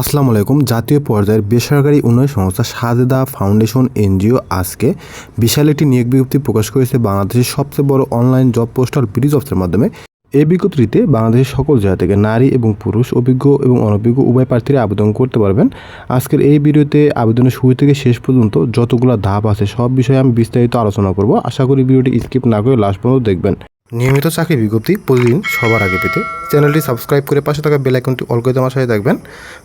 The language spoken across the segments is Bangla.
আসসালামু আলাইকুম। জাতীয় পর্যায়ের বেসরকারি উন্নয়ন সংস্থা সাজেদা ফাউন্ডেশন এনজিও আজকে বিশাল একটি নিয়োগ বিজ্ঞপ্তি প্রকাশ করেছে বাংলাদেশের সবচেয়ে বড় অনলাইন জব পোস্টাল ব্রিজ অফিসের মাধ্যমে। এই বিজ্ঞপ্তিতে বাংলাদেশের সকল জায়গা থেকে নারী এবং পুরুষ, অভিজ্ঞ এবং অনভিজ্ঞ উভয় প্রার্থীরা আবেদন করতে পারবেন। আজকের এই ভিডিওতে আবেদনের শুরু থেকে শেষ পর্যন্ত যতগুলো ধাপ আছে সব বিষয়ে আমি বিস্তারিত আলোচনা করব। আশা করি ভিডিওটি স্কিপ না করে লাস্ট পর্যন্ত দেখবেন। নিয়মিত চাকরি বিজ্ঞপ্তি প্রতিদিন সবার আগে পেতে চ্যানেলটি সাবস্ক্রাইব করে পাশে থাকা বেল আইকনটি অল করে দেওয়ার সাথে থাকবেন।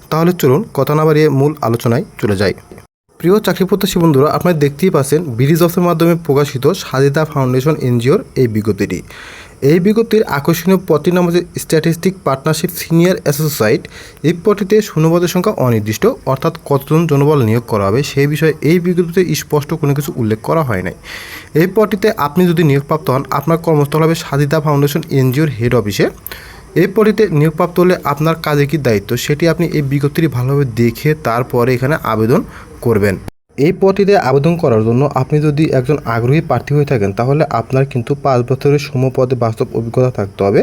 তাহলে চলুন কথা না বাড়িয়ে মূল আলোচনায় চলে যাই। প্রিয় চাকরি প্রত্যাশী বন্ধুরা, আপনারা দেখতেই পাচ্ছেন ব্রিজ অফের মাধ্যমে প্রকাশিত সাজিদা ফাউন্ডেশন এনজিওর এই বিজ্ঞপ্তিটি। এই বিজ্ঞপ্তির আকর্ষণীয় পদটি নাম হচ্ছে স্ট্যাটিস্টিক পার্টনারশিপ সিনিয়র অ্যাসোসিয়েট এই পদটিতে শূন্যপদের সংখ্যা অনির্দিষ্ট, অর্থাৎ কতজন জনবল নিয়োগ করা হবে সেই বিষয়ে এই বিজ্ঞপ্তিতে স্পষ্ট কোনো কিছু উল্লেখ করা হয় নাই। এই পদটিতে আপনি যদি নিয়োগপ্রাপ্ত হন, আপনার কর্মস্থল হবে সাজিদা ফাউন্ডেশন এনজিওর হেড অফিসে এই পটিতে নিয়োগপ্রাপ্ত হলে আপনার কাজে কী দায়িত্ব? সেটি আপনি এই বিজ্ঞপ্তিটি ভালোভাবে দেখে তারপরে এখানে আবেদন করবেন। এই পটিতে আবেদন করার জন্য আপনি যদি একজন আগ্রহী প্রার্থী হয়ে থাকেন, তাহলে আপনার কিন্তু পাঁচ বছরের সমপদে বাস্তব অভিজ্ঞতা থাকতে হবে।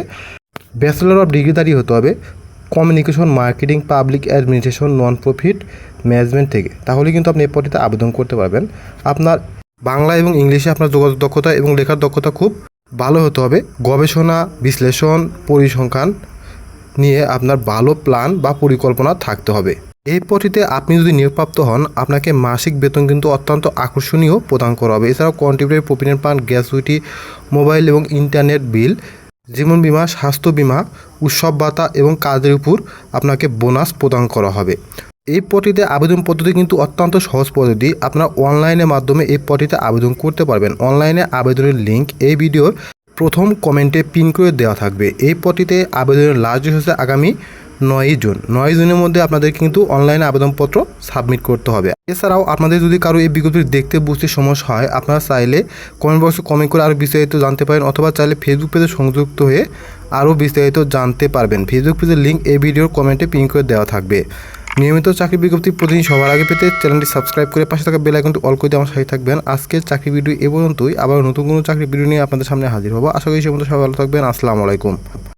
ব্যাচেলর অফ ডিগ্রিধারী হতে হবে। Communication marketing public administration non profit management থেকে। তাহলে কিন্তু আপনি এই পটিতে আবেদন করতে পারবেন। আপনার বাংলা এবং ইংলিশে আপনার যোগাযোগ দক্ষতা এবং লেখার দক্ষতা খুব ভালো হতে হবে। গবেষণা, বিশ্লেষণ, পরিসংখ্যান নিয়ে আপনার ভালো প্ল্যান বা পরিকল্পনা থাকতে হবে। এই পটিতে আপনি যদি নিয়োগপ্রাপ্ত হন, আপনাকে মাসিক বেতন কিন্তু অত্যন্ত আকর্ষণীয় প্রদান করা হবে। এছাড়াও কন্ট্রিবিউটার প্রপিডেন্ট পান গ্যাসুইটি মোবাইল এবং ইন্টারনেট বিল, জীবন বিমা, স্বাস্থ্য বিমা, উৎসব ভাতা এবং কাজের উপর আপনাকে বোনাস প্রদান করা হবে। এই পটিতে আবেদন পদ্ধতি কিন্তু অত্যন্ত সহজ পদ্ধতি। আপনারা অনলাইনের মাধ্যমে এই পটিতে আবেদন করতে পারবেন। অনলাইনে আবেদনের লিঙ্ক এই ভিডিওর প্রথম কমেন্টে পিন করে দেওয়া থাকবে। এই পটিতে আবেদনের লাস্ট ডেট হচ্ছে আগামী নয়ই জুন। নয় জুনের মধ্যে আপনাদের কিন্তু অনলাইনে আবেদনপত্র সাবমিট করতে হবে। এছাড়াও আপনাদের যদি কারও এই বিজ্ঞপ্তি দেখতে বুঝতে সমস্যা হয়, আপনারা চাইলে কমেন্ট বক্সে কমেন্ট করে আরও বিস্তারিত জানতে পারেন অথবা চাইলে ফেসবুক পেজে সংযুক্ত হয়ে আরও বিস্তারিত জানতে পারবেন। ফেসবুক পেজের লিঙ্ক এই ভিডিওর কমেন্টে পিন করে দেওয়া থাকবে। নিয়মিত চাকরি বিজ্ঞপ্তি প্রতিদিন সবার আগে পেতে চ্যানেলটি সাবস্ক্রাইব করে পাশে থাকা বেল আইকনটি অল করে আমার সাথে থাকবেন। আজকের চাকরি ভিডিও এ পর্যন্তই। আবার নতুন কোনো চাকরি ভিডিও নিয়ে আপনাদের সামনে হাজির হব। আশা করি সে মতো সবাই ভালো থাকবেন। আসসালামু আলাইকুম।